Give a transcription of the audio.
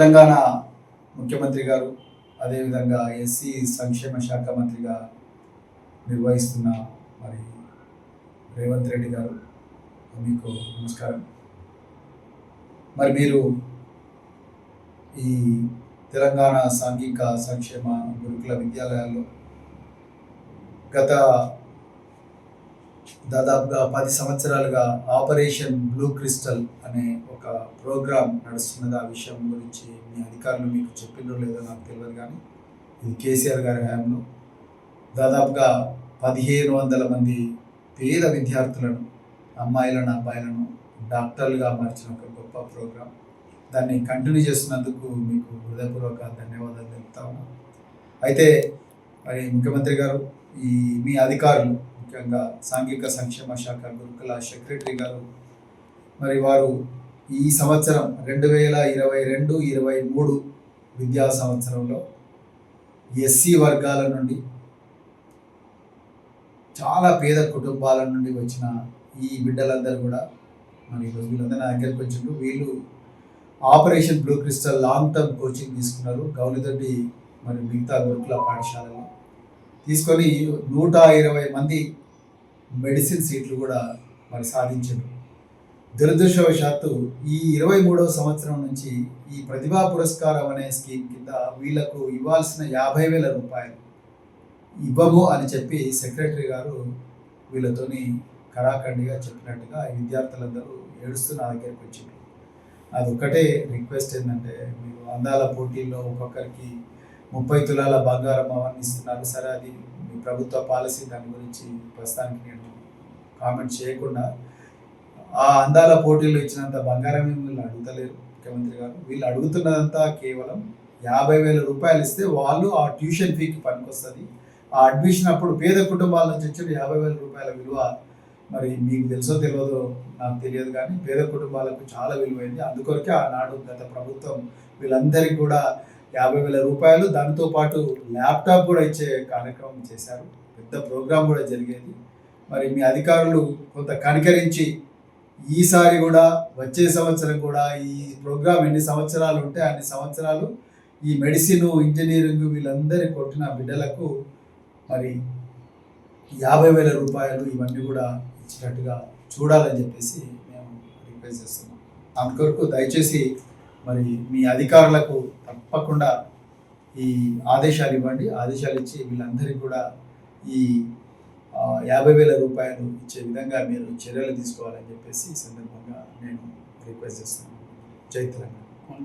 తెలంగాణ ముఖ్యమంత్రి గారు అదేవిధంగా ఎస్సీ సంక్షేమ శాఖ మంత్రిగా నిర్వహిస్తున్న మరి రేవంత్ రెడ్డి గారు మీకు నమస్కారం. మరి మీరు ఈ తెలంగాణ సాంఘిక సంక్షేమ గురుకుల విద్యాలయాల్లో గత దాదాపుగా పది సంవత్సరాలుగా ఆపరేషన్ బ్లూ క్రిస్టల్ అనే ఒక ప్రోగ్రాం నడుస్తున్నది. ఆ విషయం గురించి మీ అధికారులు మీకు చెప్పిందో లేదో నాకు తెలియదు కానీ ఇది కేసీఆర్ గారి హయాంలో దాదాపుగా పదిహేను వందల మంది పేద విద్యార్థులను అమ్మాయిలను అబ్బాయిలను డాక్టర్లుగా మార్చిన ఒక గొప్ప ప్రోగ్రాం. దాన్ని కంటిన్యూ చేస్తున్నందుకు మీకు హృదయపూర్వక ధన్యవాదాలు తెలుపుతాము అయితే మరి ముఖ్యమంత్రి గారు ఈ మీ అధికారులు ముఖ్యంగా సాంఘిక సంక్షేమ శాఖ గురుకుల సెక్రటరీ గారు. మరి వారు ఈ సంవత్సరం రెండు వేల ఇరవై రెండు ఇరవై మూడు విద్యా సంవత్సరంలో ఎస్సీ వర్గాల నుండి చాలా పేద కుటుంబాల నుండి వచ్చిన ఈ బిడ్డలందరూ కూడా మరి ఈరోజు వీళ్ళందరూ నా దగ్గరికి వచ్చిండ్రు. వీళ్ళు operation blue crystal long term coaching తీసుకున్నారు. గౌలిదొడ్డి మరి మిగతా గురుకుల పాఠశాలలో తీసుకొని నూట ఇరవై మంది మెడిసిన్ సీట్లు కూడా మరి సాధించారు. దురదృష్టవశాత్తు ఈ ఇరవై మూడవ సంవత్సరం నుంచి ఈ ప్రతిభా పురస్కారం అనే స్కీమ్ కింద వీళ్ళకు ఇవ్వాల్సిన యాభై వేల రూపాయలు ఇవ్వము అని చెప్పి సెక్రటరీ గారు వీళ్ళతోని కరాఖండిగా చెప్పినట్టుగా విద్యార్థులందరూ ఏడుస్తూ నా దగ్గరికి వచ్చింది అది రిక్వెస్ట్ ఏంటంటే మీరు అందాల పోటీల్లో ఒక్కొక్కరికి ముప్పై తులాల బంగారం అవన్నీ ఇస్తున్నారు. సరే అది మీ ప్రభుత్వ పాలసీ దాని గురించి ప్రస్తుతానికి నేను కామెంట్ చేయకుండా ఆ అందాల పోటీల్లో ఇచ్చినంత బంగారం వీళ్ళు అడుగుతలేరు ముఖ్యమంత్రి గారు. వీళ్ళు అడుగుతున్నదంతా కేవలం యాభై వేల రూపాయలు ఇస్తే వాళ్ళు ఆ ట్యూషన్ ఫీకి పనికొస్తుంది. ఆ అడ్మిషన్ అప్పుడు పేద కుటుంబాల నుంచి వచ్చిన యాభై వేల రూపాయల విలువ మరి మీకు తెలుసో తెలియదో నాకు తెలియదు కానీ పేద కుటుంబాలకు చాలా విలువైంది. అందుకొరకే ఆనాడు గత ప్రభుత్వం వీళ్ళందరికీ కూడా యాభై వేల రూపాయలు. దానితో పాటు ల్యాప్టాప్ కూడా ఇచ్చే కార్యక్రమం చేశారు. పెద్ద ప్రోగ్రాం కూడా జరిగేది. మరి మీ అధికారులు కొంత కనికరించి ఈసారి కూడా వచ్చే సంవత్సరం కూడా ఈ ప్రోగ్రాం ఎన్ని సంవత్సరాలు ఉంటే అన్ని సంవత్సరాలు ఈ మెడిసిన్ ఇంజనీరింగ్ వీళ్ళందరి కొట్టిన బిడ్డలకు మరి యాభై వేల రూపాయలు ఇవన్నీ కూడా ఇచ్చినట్టుగా చూడాలని చెప్పేసి మేము రిక్వెస్ట్ చేస్తున్నాం. అందుకొరకు దయచేసి మరి మీ అధికారులకు తప్పకుండా ఈ ఆదేశాలు ఇవ్వండి. ఆదేశాలు ఇచ్చి వీళ్ళందరికీ కూడా ఈ యాభై వేల రూపాయలు ఇచ్చే విధంగా మీరు చర్యలు తీసుకోవాలని చెప్పేసి ఈ సందర్భంగా నేను రిక్వెస్ట్ చేస్తున్నాను. జై తెలంగాణ.